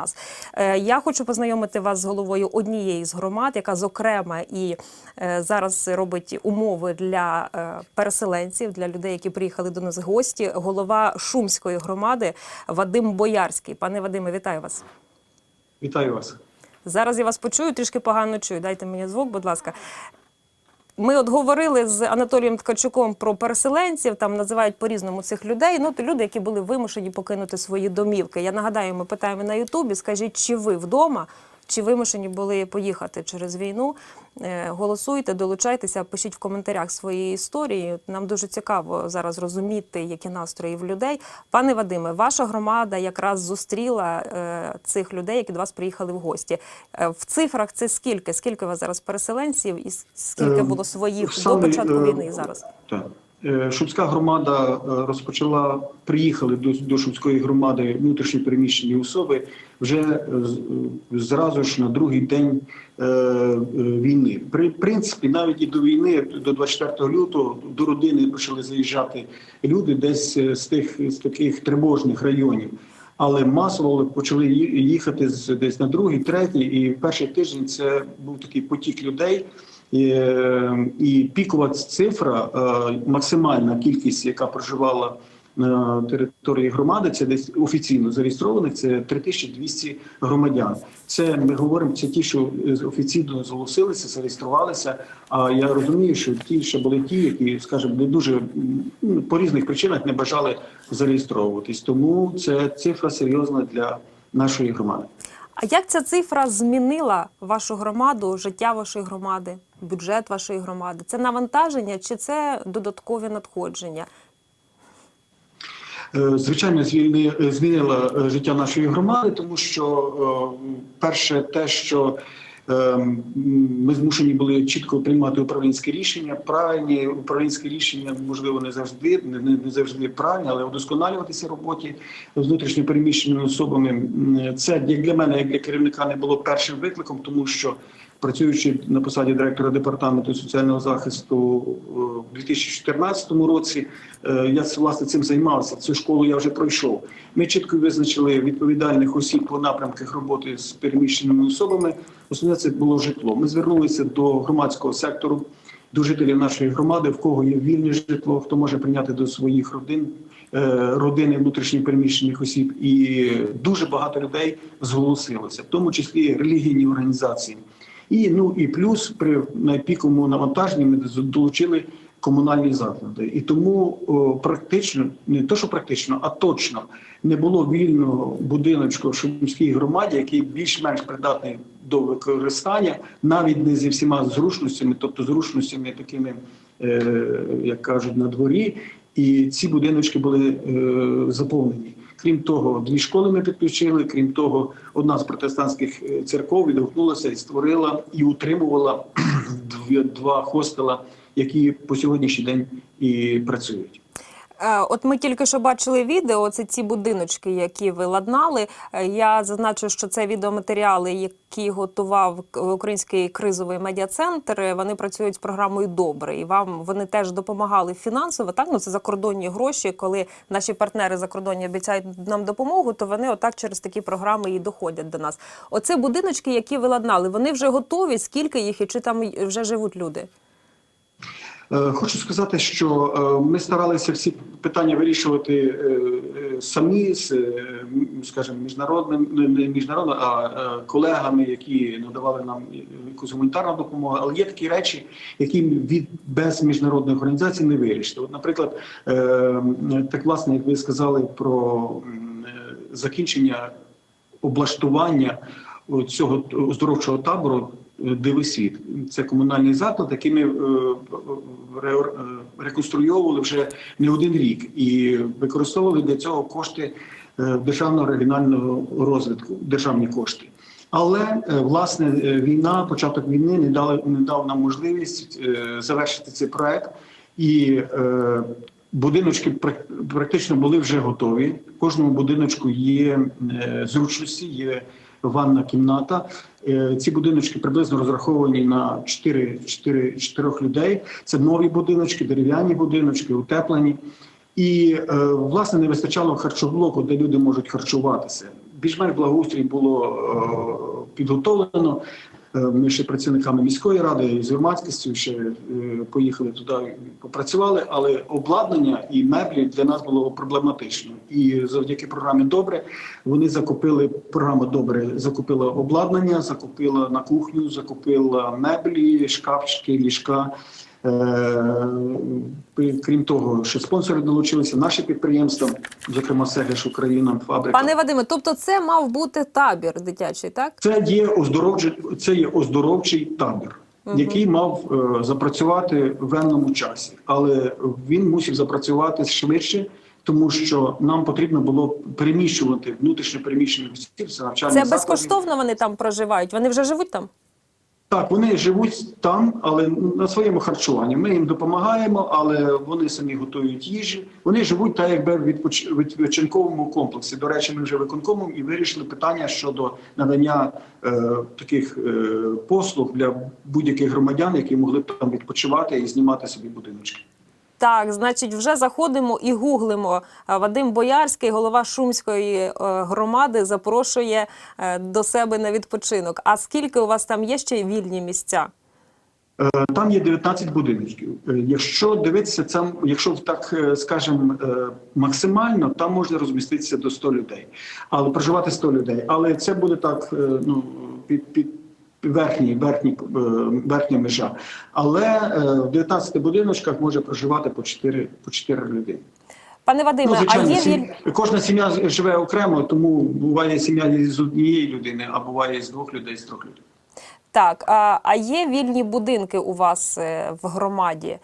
нас. Е, Я хочу познайомити вас з головою однієї з громад, яка зокрема і е, зараз робить умови для е, переселенців, для людей, які приїхали до нас гості. Голова Шумської громади Вадим Боярський. Пане Вадиме, вітаю вас. Вітаю вас. Зараз я вас почую, трішки погано чую. Дайте мені звук, будь ласка. Ми от говорили з Анатолієм Ткачуком про переселенців, там називають по-різному цих людей. Ну, то люди, які були вимушені покинути свої домівки. Я нагадаю, ми питаємо на Ютубі. Скажіть, чи ви вдома, чи вимушені були поїхати через війну? Е, Голосуйте, долучайтеся, пишіть в коментарях свої історії. Нам дуже цікаво зараз розуміти, які настрої в людей. Пане Вадиме, ваша громада якраз зустріла е, цих людей, які до вас приїхали в гості. Е, в цифрах це скільки? Скільки у вас зараз переселенців, і скільки було своїх до початку війни і зараз? Так. Е, Шумська громада е, розпочала, приїхали до, до Шумської громади внутрішньо переміщені особи вже е, зразу ж на другий день війни. При принципі, навіть і до війни, до 24 лютого, до родини почали заїжджати люди десь з тих з таких тривожних районів. Але масово почали їхати з десь на другий, третій, і перший тиждень це був такий потік людей. І, пікова цифра, е, максимальна кількість, яка проживала на території громади, це десь офіційно зареєстрованих, це 3200 громадян. Це ми говоримо, це ті, що офіційно зголосилися, зареєструвалися. А я розумію, що ті ще були ті, які, скажімо, не дуже по різних причинах не бажали зареєстровуватись. Тому це цифра серйозна для нашої громади. А як ця цифра змінила вашу громаду, життя вашої громади, бюджет вашої громади? Це навантаження чи це додаткові надходження? Е, Звичайно, е, змінила е, життя нашої громади, тому що перше, те, що ми змушені були чітко приймати управлінське рішення. Правильні управлінські рішення, можливо, не завжди не, не завжди правильні, але удосконалюватися роботі з внутрішньо особами. Це як для мене, як для керівника, не було першим викликом, тому що працюючи на посаді директора департаменту соціального захисту е, в 2014 році, е, я власне цим займався. Цю школу я вже пройшов. Ми чітко визначили відповідальних осіб по напрямках роботи з переміщеними особами. Основне це було житло. Ми звернулися до громадського сектору, до жителів нашої громади, в кого є вільне житло, хто може прийняти до своїх родин. е, Родини внутрішньо переміщених осіб, і дуже багато людей зголосилося, в тому числі релігійні організації. І ну і плюс при найпіковому навантаженні ми долучили комунальні заклади. І тому о, практично, не то, що практично, а точно не було вільного будиночку в Шумській громаді, який більш-менш придатний до використання, навіть не зі всіма зручностями, тобто зручностями такими, е, як кажуть, на дворі. І ці будиночки були е, заповнені. Крім того, дві школи ми підключили. Крім того, одна з протестантських е, церков відгукнулася і створила і утримувала два хостела, які по сьогоднішній день і працюють. Е, От ми тільки що бачили відео. Це ці будиночки, які ви ладнали. Е, Я зазначу, що це відеоматеріали, які готував Український кризовий медіа-центр. Вони працюють з програмою Добре, і вам вони теж допомагали фінансово. Так ну це закордонні гроші. Коли наші партнери закордонні обіцяють нам допомогу, то вони отак через такі програми і доходять до нас. Оце будиночки, які ви ладнали. Вони вже готові. Скільки їх і чи там вже живуть люди? Е, Хочу сказати, що е, ми старалися всі питання вирішувати е, самі з, скажімо, міжнародним не не міжнародним, а колегами, які надавали нам якусь гуманітарну допомогу. Але є такі речі, які від без міжнародних організацій не вирішити. От, наприклад, так власне, як ви сказали про закінчення облаштування цього оздоровчого табору Диви світ. Це комунальний заклад, який ми е, реконструйовували вже не один рік і використовували для цього кошти е, державного регіонального розвитку, державні кошти. Але е, власне війна, початок війни не дали не дав нам можливість завершити цей проект і. Будиночки прак- практично були вже готові. В кожному будиночку є зручності, є ванна кімната. Е, Ці будиночки приблизно розраховані на 4, 4, 4 людей. Це нові будиночки, дерев'яні будиночки, утеплені. І е, власне не вистачало харчоблоку, де люди можуть харчуватися. більш-менш благоустрій було е, підготовлено. Е, Ми ще працівниками міської ради і з громадськістю ще е, поїхали туди, попрацювали, але обладнання і меблі для нас було проблематично. І завдяки програмі Добре вони закупили програма Добре, закупила обладнання, закупила на кухню, закупила меблі, шкафчики, ліжка. Е, Крім того, що спонсори долучилися, наші підприємства, зокрема Сегеш Україна, фабрика. Пане Вадиме, тобто це мав бути табір дитячий, так? Це є оздоровчий, це є оздоровчий табір, який мав е, запрацювати в енному часі, але він мусив запрацювати швидше, тому що нам потрібно було переміщувати внутрішньо переміщених осіб. Це навчальні Це безкоштовно вони там проживають. Вони вже живуть там? Так, вони живуть там, але на своєму харчуванні. Ми їм допомагаємо, але вони самі готують їжі. Вони живуть так, якби в відпоч- відпочинковому комплексі. До речі, ми вже виконкомом і вирішили питання щодо надання е, таких е, послуг для будь-яких громадян, які могли б там відпочивати і знімати собі будиночки. Так, значить, вже заходимо і гуглимо. Вадим Боярський, голова Шумської е, громади, запрошує е, до себе на відпочинок. А скільки у вас там є ще вільні місця? Е, Там є 19 будиночків. Е, Якщо дивитися, це, якщо так е, скажемо е, максимально, там можна розміститися до 100 людей, але проживати 100 людей. Але це буде так, е, ну під, під верхній, верхній, е, верхня межа. Але е, в 19 будиночках може проживати по 4, по 4 людини. Пане Вадиме, Ну, звичайно, а є сім- кожна сім'я живе окремо, тому буває сім'я з однієї людини, а буває з двох людей, з трьох людей. так, а, а є вільні будинки у вас е, в громаді?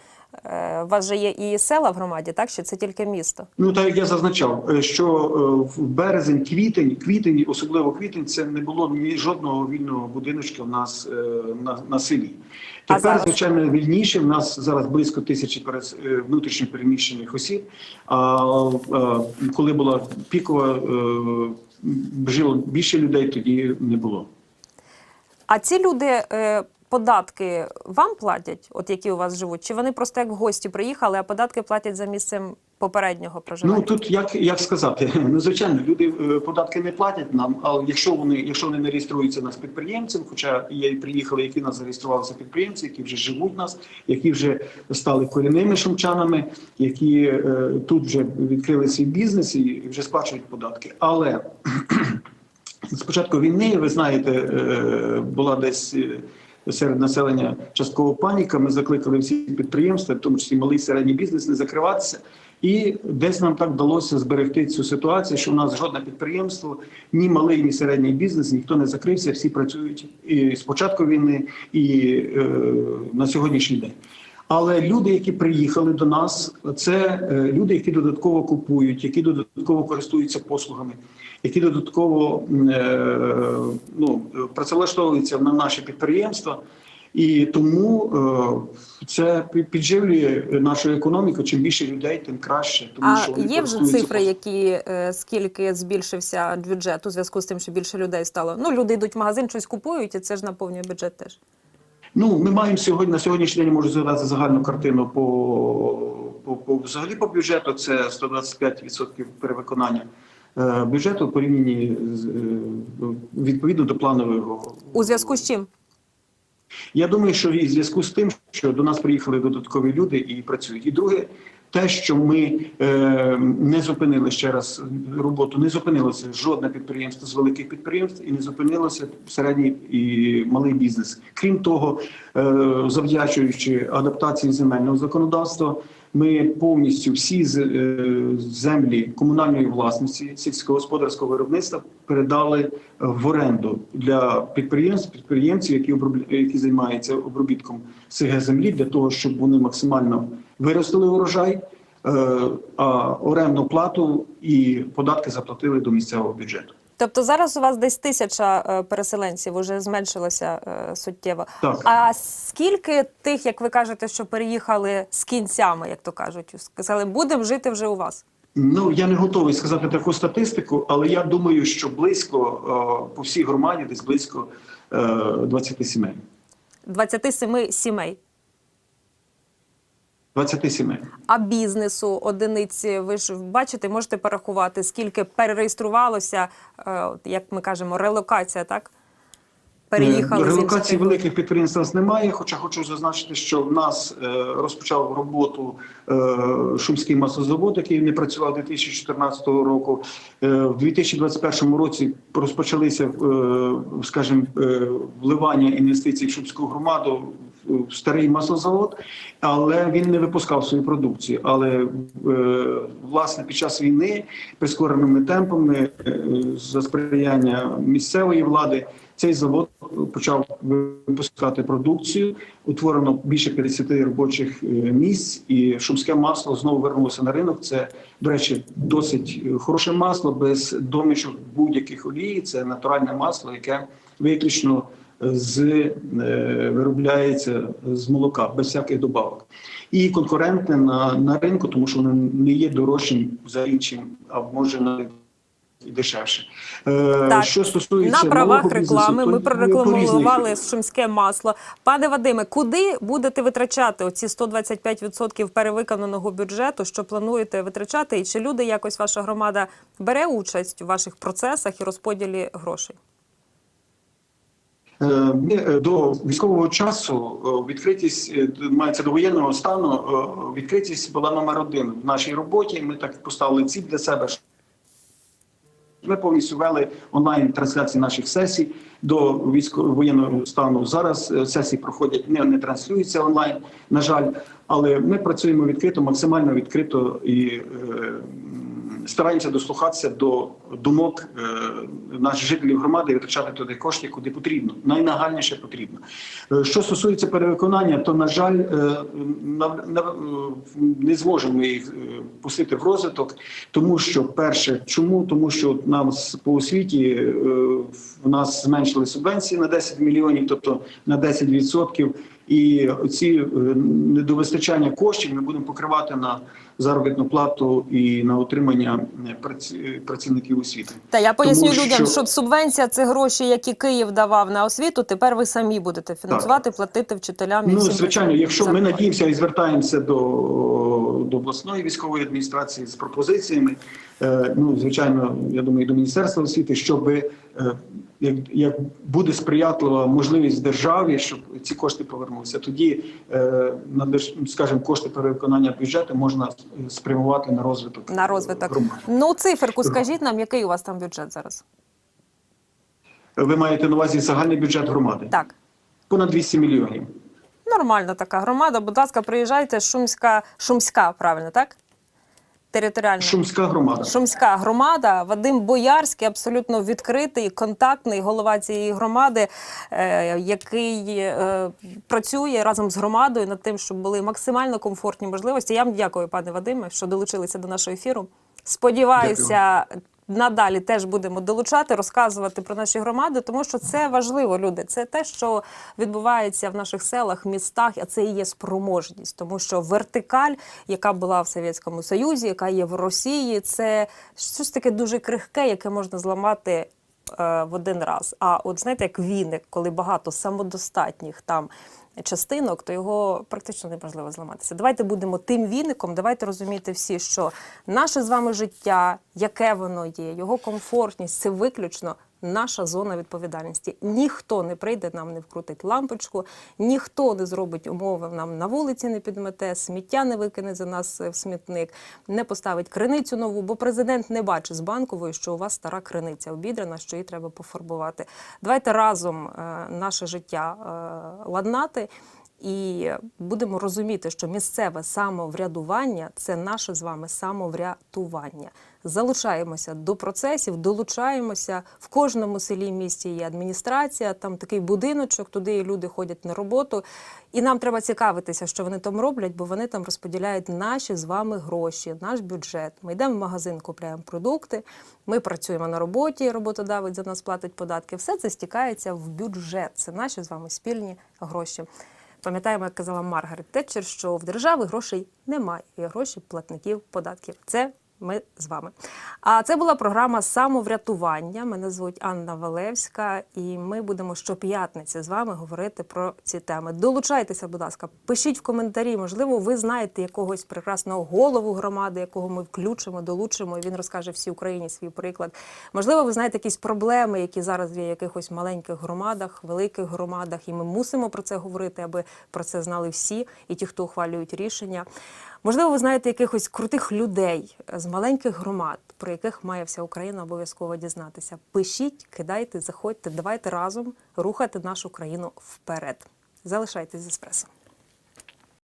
Е, У вас же є і села в громаді, так? Чи це тільки місто? Ну так як я зазначав, е, що е, в березень, квітень, квітень, особливо квітень, це не було ні жодного вільного будиночка в нас на, на селі. Тепер, зараз? звичайно, вільніше. В нас зараз близько тисячі внутрішньо переміщених осіб. А коли була пікова, жило більше людей, тоді не було. А ці люди податки вам платять, от які у вас живуть? Чи вони просто як гості приїхали, а податки платять за місцем попереднього проживання? Ну тут як, як сказати, ну звичайно, люди е, податки не платять нам. Але якщо вони, якщо вони не реєструються нас підприємцем, хоча є і приїхали, які нас зареєструвалися підприємці, які вже живуть в нас, які вже стали корінними шумчанами, які е, тут вже відкрили свій бізнес і вже сплачують податки. Але з початку війни, ви знаєте, е, була десь. Серед населення частково паніка. Ми закликали всі підприємства, в тому числі малий і середній бізнес, не закриватися. І десь нам так вдалося зберегти цю ситуацію, що у нас жодне підприємство, ні малий, ні середній бізнес, ніхто не закрився, всі працюють і з початку війни, і е, на сьогоднішній день. Але люди, які приїхали до нас, це е, люди, які додатково купують, які додатково користуються послугами, які додатково е, ну, працевлаштовуються на наші підприємства. І тому е, це підживлює нашу економіку. Чим більше людей, тим краще. Тому А що є вже цифри, які скільки збільшився бюджет у зв'язку з тим, що більше людей стало? Ну, люди йдуть в магазин, щось купують, і це ж наповнює бюджет теж. Ну, ми маємо сьогодні на сьогоднішній день можу згадати загальну картину по, по, по взагалі по бюджету. Це 125% перевиконання е, бюджету в порівнянні з е, відповідно до планового. У зв'язку з чим? Я думаю, що в зв'язку з тим, що до нас приїхали додаткові люди і працюють. І друге, те, що ми е, не зупинили ще раз роботу, не зупинилося жодне підприємство з великих підприємств і не зупинилося середній і малий бізнес. Крім того, е, завдячуючи адаптації земельного законодавства, ми повністю всі з- е, землі комунальної власності сільськогосподарського виробництва передали в оренду для підприємств, підприємців, які обробля- які займаються обробітком СГ землі, для того, щоб вони максимально виростили урожай, е, а орендну плату і податки заплатили до місцевого бюджету. Тобто зараз у вас десь тисяча е, переселенців уже зменшилося е, суттєво. Так. А скільки тих, як ви кажете, що переїхали з кінцями, як то кажуть, сказали, будемо жити вже у вас? Ну я не готовий сказати таку статистику, але я думаю, що близько по всій громаді, десь близько е, 20 сімей. 27 сімей. 27. А бізнесу одиниці, ви ж бачите, можете порахувати, скільки перереєструвалося, е, як ми кажемо, релокація, так? Переїхали Релокації великих підприємств у нас немає. Хоча хочу зазначити, що в нас е, розпочав роботу е, Шумський маслозавод, який не працював 2014 року. В 2021 році розпочалися, скажімо, вливання інвестицій в Шумську громаду старий маслозавод, але він не випускав свою продукцію. Але е, власне під час війни прискореними темпами е, за сприяння місцевої влади цей завод почав випускати продукцію. Утворено більше 50 робочих е, місць, і шумське масло знову вернулося на ринок. Це, до речі, досить хороше масло без домішок будь-яких олії. Це натуральне масло, яке виключно з е, виробляється з молока без всяких добавок. І конкурентне на, на ринку, тому що воно не є дорожчим за іншим, а може навіть і дешевше. Е, Так, що стосується На правах бізнесу, реклами ми прорекламували шумське масло. Пане Вадиме, куди будете витрачати оці 125% перевиконаного бюджету? Що плануєте витрачати? І чи люди якось ваша громада бере участь у ваших процесах і розподілі грошей? Е, е, До військового часу е, відкритість мається до воєнного стану. Відкритість була номер один в нашій роботі. Ми так поставили ціль для себе. Ми повністю вели онлайн трансляції наших сесій до військового воєнного стану. Зараз сесії проходять не, не транслюються онлайн, на жаль, але ми працюємо відкрито, максимально відкрито і е, стараємося дослухатися до думок е, наших жителів громади і витрачати туди кошти, куди потрібно. Найнагальніше потрібно. Е, Що стосується перевиконання, то на жаль, е, не зможемо їх пустити в розвиток, тому що перше, чому? Тому що нам по освіті в нас зменшили субвенції на 10 мільйонів, тобто на 10%. І ці е, недовистачання коштів ми будемо покривати на заробітну плату і на утримання е, праці- працівників освіти. Та я поясню Тому людям, що- що субвенція це гроші, які Київ давав на освіту. Тепер ви самі будете фінансувати, платити вчителям. і Ну, звичайно, якщо ми надіємося і звертаємося до, до обласної військової адміністрації з пропозиціями, е, ну звичайно, я думаю, і до міністерства освіти, щоб е, як, як буде сприятлива можливість державі, щоб ці кошти повернулися, тоді е, на скажімо, кошти перевиконання бюджету можна спрямувати на розвиток на розвиток. громади. Ну, циферку скажіть нам, який у вас там бюджет зараз? Ви маєте на увазі загальний бюджет громади? Так. Понад 200 мільйонів. Нормальна така громада. Будь ласка, приїжджайте. Шумська, Шумська, правильно, так? Територіальна. Шумська громада. Шумська громада. Вадим Боярський, абсолютно відкритий, контактний голова цієї громади, е, який е, працює разом з громадою над тим, щоб були максимально комфортні можливості. Я вам дякую, пане Вадиме, що долучилися до нашого ефіру. Сподіваюся, надалі теж будемо долучати, розказувати про наші громади, тому що це важливо, люди. Це те, що відбувається в наших селах, містах, а це і є спроможність, тому що вертикаль, яка була в Совєтському Союзі, яка є в Росії, це щось таке дуже крихке, яке можна зламати е, в один раз. А от знаєте, як віник, коли багато самодостатніх там частинок, то його практично неможливо зламатися. Давайте будемо тим віником. Давайте розуміти всі, що наше з вами життя, яке воно є, його комфортність це виключно. Наша зона відповідальності. Ніхто не прийде, нам не вкрутить лампочку, ніхто не зробить умови нам на вулиці, не підмете, сміття не викине за нас в смітник, не поставить криницю нову, бо президент не бачить з банкової, що у вас стара криниця обідрана, що її треба пофарбувати. Давайте разом е, наше життя е, ладнати. І будемо розуміти, що місцеве самоврядування це наше з вами самоврятування. Залучаємося до процесів, долучаємося в кожному селі місті є адміністрація, там такий будиночок, туди люди ходять на роботу. І нам треба цікавитися, що вони там роблять, бо вони там розподіляють наші з вами гроші, наш бюджет. Ми йдемо в магазин, купляємо продукти, ми працюємо на роботі, роботодавець за нас платить податки. Все це стікається в бюджет. Це наші з вами спільні гроші. Пам'ятаємо, як казала Маргарет Тетчер, що в держави грошей немає, і гроші платників податків. Це Ми з вами. А це була програма самоврятування. Мене звуть Анна Валевська, і ми будемо щоп'ятниці з вами говорити про ці теми. Долучайтеся, будь ласка, пишіть в коментарі. Можливо, ви знаєте якогось прекрасного голову громади, якого ми включимо, долучимо, і він розкаже всій Україні свій приклад. Можливо, ви знаєте якісь проблеми, які зараз є в якихось маленьких громадах, великих громадах, і ми мусимо про це говорити, аби про це знали всі, і ті, хто ухвалюють рішення. Можливо, ви знаєте якихось крутих людей з маленьких громад, про яких має вся Україна обов'язково дізнатися. Пишіть, кидайте, заходьте, давайте разом рухати нашу країну вперед. Залишайтесь з еспресо.